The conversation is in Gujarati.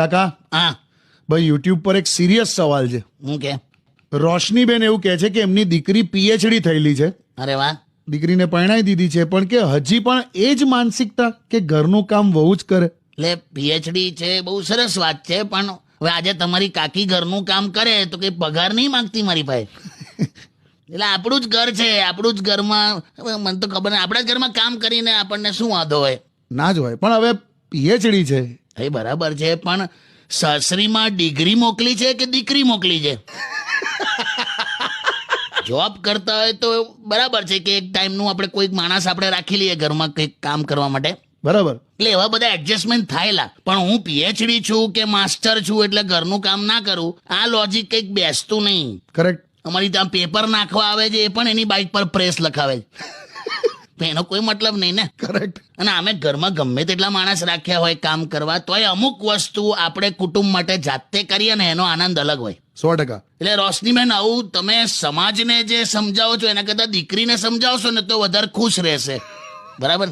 કાકા? હા. ભાઈ યુટ્યુબ પર એક સિરિયસ સવાલ છે. હું કે? રોશનીબેન એવું કહે છે કે એમની દીકરી પીએચડી થયેલી છે. અરે વાહ. દીકરીને પરણાવી દીધી છે પણ કે હજી પણ એ જ માનસિકતા કે ઘરનું કામ વહુ જ કરે? એટલે પીએચડી છે બહુ સરસ વાત છે પણ હવે આજે તમારી કાકી ઘરનું કામ કરે તો કે પગાર નહીં માંગતી મારી પાસે? એટલે આપણું જ ઘર છે આપણું જ ઘરમાં મને તો ખબર નહીં આપણા જ ઘરમાં કામ કરીને આપણને શું વાંધો હોય? ના જ હોય પણ હવે પીએચડી છે એ બરાબર છે પણ સાસરીમાં ડિગ્રી મોકલી છે કે દીકરી મોકલી છે? જોબ કરતા હોય તો બરાબર છે કે એક ટાઈમનું આપણે કોઈક માણસ આપણે રાખી લઈએ ઘરમાં કંઈક કામ કરવા માટે. બરાબર. એટલે એવા બધા એડજસ્ટમેન્ટ થયેલા. પણ હું પીએચડી છું કે માસ્ટર છું એટલે ઘરનું કામ ના કરું આ લોજિક કંઈક બેસતું નહીં. કરેક્ટ અમારી ત્યાં પેપર નાખવા આવે છે એ પણ એની બાઇક પર પ્રેસ લખાવે છે. એનો કોઈ મતલબ નહીં ને. કરેક્ટ અને અમે ઘરમાં ગમે તેટલા માણસ રાખ્યા હોય કામ કરવા તોય અમુક વસ્તુ આપણે કુટુંબ માટે જાતે કરીએ ને એનો આનંદ અલગ હોય. સો ટકા. એટલે રોશનીબેન આવું તમે સમાજને જે સમજાવો છો એના કરતા દીકરીને સમજાવશો ને તો વધારે ખુશ રહેશે. બરાબર